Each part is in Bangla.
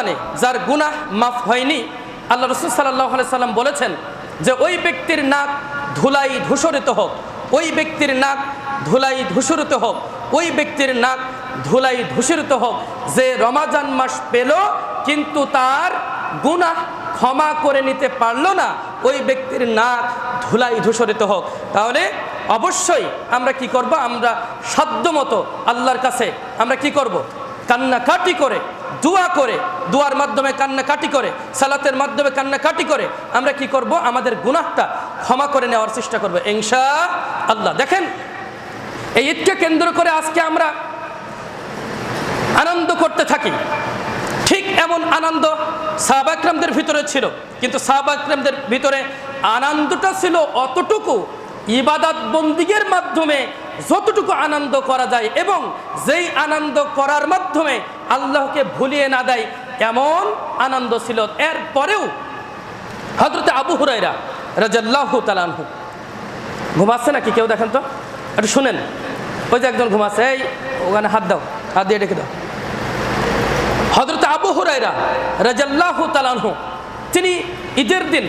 রমাজানে যার গুনাহ মাফ হয়নি, আল্লাহ রসুল সাল্লাহ সাল্লাম বলেছেন যে ওই ব্যক্তির নাক ধুলাই ধূসরিত হোক, ওই ব্যক্তির নাক ধুলাই ধূসরিত হোক, ওই ব্যক্তির নাক ধুলাই ধূসরিত হোক, যে রমাজান মাস পেল কিন্তু তার গুনাহ ক্ষমা করে নিতে পারল না, ওই ব্যক্তির নাক ধুলাই ধূসরিত হোক। তাহলে অবশ্যই আমরা কি করব? আমরা সাধ্যমতো আল্লাহর কাছে আমরা কি করব? কান্নাকাটি করে দোয়া করে, দোয়ার মাধ্যমে কান্নাকাটি করে, সালাতের মাধ্যমে কান্নাকাটি করে, আমরা কি করব? আমাদের গুনাহটা ক্ষমা করে নেওয়ার চেষ্টা করব ইনশা আল্লাহ দেখেন, এই ঈদকে কেন্দ্র করে আজকে আমরা আনন্দ করতে থাকি। ঠিক এমন আনন্দ সাহাবাকরামদের ভিতরে ছিল, কিন্তু সাহাবাকরামদের ভিতরে আনন্দটা ছিল অতটুকু, ইবাদত বন্দিগের মাধ্যমে যতটুকু আনন্দ করা যায় এবং যেই আনন্দ করার মাধ্যমে আল্লাহকে ভুলিয়ে না দেয় এমন আনন্দ ছিল। এর পরেও হজরতে আবু হুরাইরা রাজাল্লাহ তালানহু ঘুমাচ্ছে নাকি কেউ দেখেন তো? একটু শুনেন। ওই যে একজন ঘুমাচ্ছে এই ওখানে হাত দাও, হাত দিয়ে ডেকে দাও। হজরত আবু হুরাইরা রাজাল্লাহ তালানহু তিনি ঈদের দিন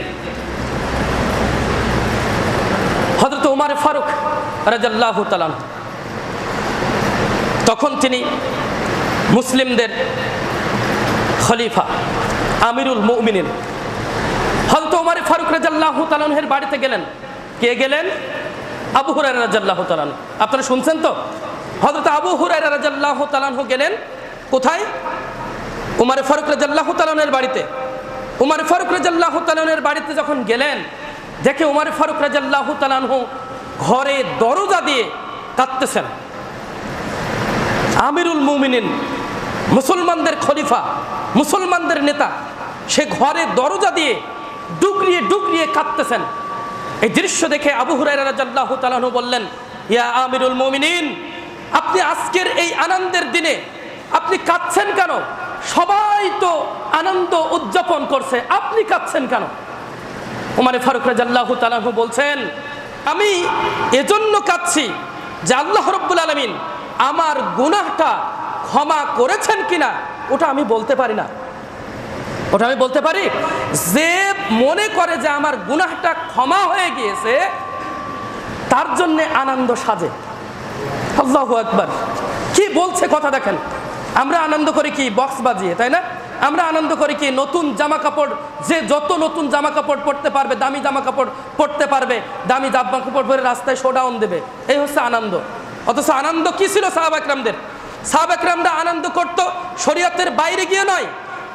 হজরত উমার ফারুক রাজাল্লাহ তালান তখন তিনি মুসলিমদের খলিফা আমিরুল মুমিনিন। হজরত উমার ফারুক রাজাল্লাহ তালানহের বাড়িতে গেলেন। কে গেলেন? আবু হুরাই রাজাল্লাহ তালান আপনারা শুনছেন তো? হজরত আবু হুরাই রাজাল্লাহ তালানহু গেলেন কোথায়? উমারে ফারুক রাজাল্লাহ তালনের বাড়িতে। উমার ফারুক রাজাল্লাহ তালনের বাড়িতে যখন গেলেন, দেখে উমার ফারুক রাজাল্লাহ তালানহু ঘরে দরজা দিয়ে কাঁদতেছেন। আমিরুল মুমিনিন, মুসলমানদের খলিফা, মুসলমানদের নেতা, সে ঘরে দরজা দিয়ে ডুকরিয়ে ডুকরিয়ে কাঁদতেছেন। এই দৃশ্য দেখে আবু হুরাইরা রাজাল্লাহ তালানহু বললেন, ইয়া আমিরুল মুমিনিন, আপনি আজকের এই আনন্দের দিনে আপনি কাঁদছেন কেন? সবাই তো আনন্দ উদযাপন করছে, আপনি কাঁদছেন কেন? উমারে ফারুক রাজাল্লাহ তালাহু বলছেন, আমি এজন্য কাঁদছি যে আল্লাহ রব্বুল আলমিন আমার গুনাহটা ক্ষমা করেছেন কিনা, ওটা আমি বলতে পারি না। ওটা আমি বলতে পারি, যে মনে করে যে আমার গুনাহটা ক্ষমা হয়ে গিয়েছে, তার জন্যে আনন্দ সাজে। আল্লাহ একবার কি বলছে কথা দেখেন। আমরা আনন্দ করি কি বক্স বাজিয়ে, তাই না? আমরা আনন্দ করি কি নতুন জামা কাপড়, যে যত নতুন জামা কাপড় পরতে পারবে, দামি জামা কাপড় পরতে পারবে, দামি জামা কাপড় পরে রাস্তায় শোডাউন দেবে, এই হচ্ছে আনন্দ। অথচ আনন্দ কি ছিল সাহাব একরামদের? সাহাব একরামরা আনন্দ করত, শরীয়তের বাইরে গিয়ে নয়,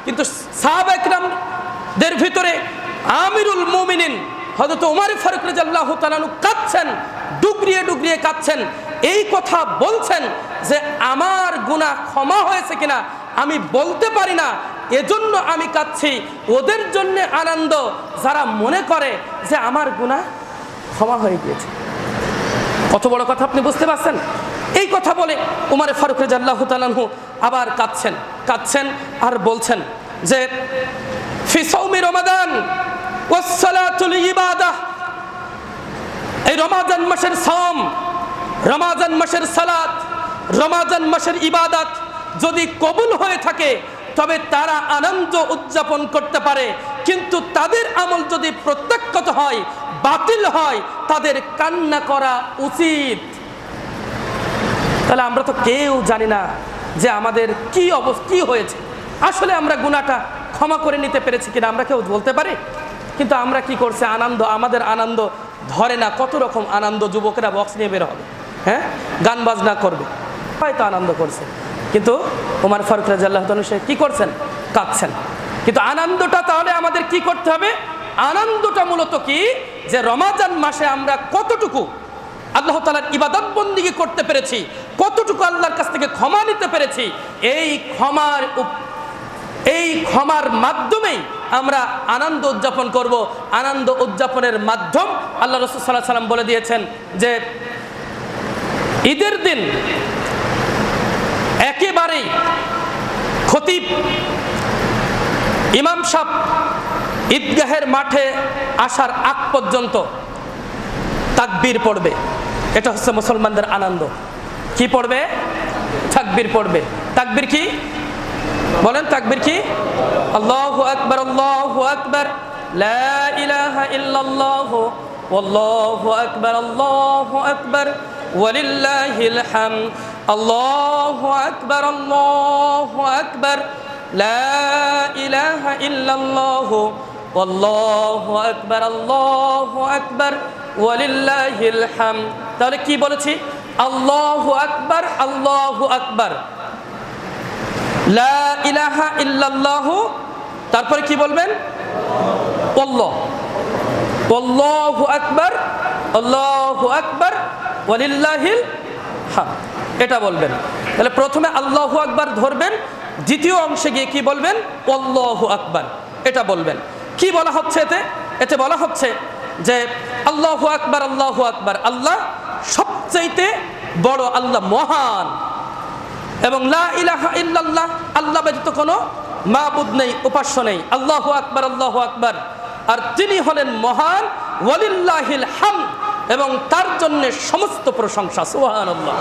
কিন্তু সাহাব একরামদের ভিতরে আমিরুল মুমিনিন হয়তো উমার ফারুক রাজাল্লাহ তালানু কাঁদছেন, ডুগরিয়ে ডুগরিয়ে কাঁদছেন, এই কথা বলছেন যে আমার গুণা ক্ষমা হয়েছে কিনা আমি বলতে পারি না, এজন্য আমি কাঁদছি, ওদের জন্য আনন্দ, যারা মনে করে যে আমার গুণা ক্ষমা হয়ে গিয়েছে। কত বড় কথা আপনি বুঝতে পারছেন? এই কথা বলে উমারে ফারুক রাজাল্লাহ তালানহু আবার কাঁদছেন কাঁদছেন আর বলছেন যে ফিসৌমি রমাদান ইবাদাহ। এই রমাজান মাসের সম রমাজান মাসের সালাত, রমাজান মাসের ইবাদাত যদি কবুল হয়ে থাকে, তবে তারা আনন্দ উদযাপন করতে পারে। কিন্তু তাদের আমল যদি প্রত্যাখ্যাত হয়, বাতিল হয়, তাদের কান্না করা উচিত। তাহলে আমরা তো কেউ জানি না যে আমাদের কি অবস্থা হয়েছে। আসলে আমরা গুণাটা ক্ষমা করে নিতে পেরেছি কিনা আমরা কেউ বলতে পারি? কিন্তু আমরা কি করছে? আনন্দ, আমাদের আনন্দ ধরে না, কত রকম আনন্দ যুবকেরা বক্স নিয়ে বের হবে। হ্যাঁ? গান বাজনা করবে। হয়তো আনন্দ করছে। কিন্তু ওমার ফারুক রাজাল্লাহ সে কি করছেন? কাঁদছেন। কিন্তু আনন্দটা তাহলে আমাদের কি করতে হবে? আনন্দটা মূলত কি? যে রমাজান মাসে আমরা কতটুকু আল্লাহ তালার ইবাদত বন্দিগি করতে পেরেছি, কতটুকু আল্লাহর কাছ থেকে ক্ষমা নিতে পেরেছি, এই ক্ষমার এই ক্ষমার মাধ্যমেই আমরা আনন্দ উদযাপন করব। আনন্দ উদযাপনের মাধ্যম আল্লাহ রসুল সাল্লাহ সাল্লাম বলে দিয়েছেন যে ঈদের দিন একেবারেই খতিব ইমাম সাহ ঈদগাহের মাঠে আসার আগ পর্যন্ত তাকবীর পড়বে। এটা হচ্ছে মুসলমানদের আনন্দ। কি পড়বে? তাকবীর পড়বে। তাকবীর কি? বলেন তাকবীর কি? আল্লাহু আকবার আল্লাহু আকবার। লা ইলাহা ইল্লাল্লাহ, ওয়াল্লাহু আকবার, আল্লাহু আকবার। ওয়ালিল্লাহিল হামদ, আল্লাহু আকবার আল্লাহু আকবার। তাহলে কি বলেছি? আল্লাহু আকবার আল্লাহু আকবার। লা ইলাহা তারপরে কি বলবেন? ওয়ালিল্লাহিল হাম এটা বলবেন। তাহলে প্রথমে আল্লাহু আকবার ধরবেন দ্বিতীয় অংশে গিয়ে কি বলবেন? আল্লাহু আকবার। এটা বলবেন। কি বলা হচ্ছে এতে? এতে বলা হচ্ছে যে আল্লাহু আকবার, আল্লাহ আকবার। আল্লাহ সবচাইতে বড়, আল্লাহ মহান। এবং ইল্লাল্লাহ, আল্লাহ ব্যতীত কোনো মাবুদ নেই, উপাস্য নেই। আল্লাহ আকবার আল্লাহ আকবার। আর তিনি হলেন মহান, ওয়ালিল্লাহিল হাম এবং তার জন্য সমস্ত প্রশংসা সুহান আল্লাহ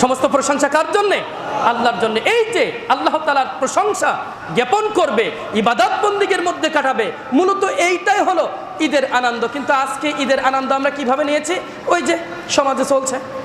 সমস্ত প্রশংসা কার জন্যে? আল্লাহর জন্য। এই যে আল্লাহ তালার প্রশংসা জ্ঞাপন করবে, ইবাদত বন্দীগের মধ্যে কাটাবে, মূলত এইটাই হলো ঈদের আনন্দ। কিন্তু আজকে ঈদের আনন্দ আমরা কীভাবে নিয়েছি? ওই যে সমাজে চলছে।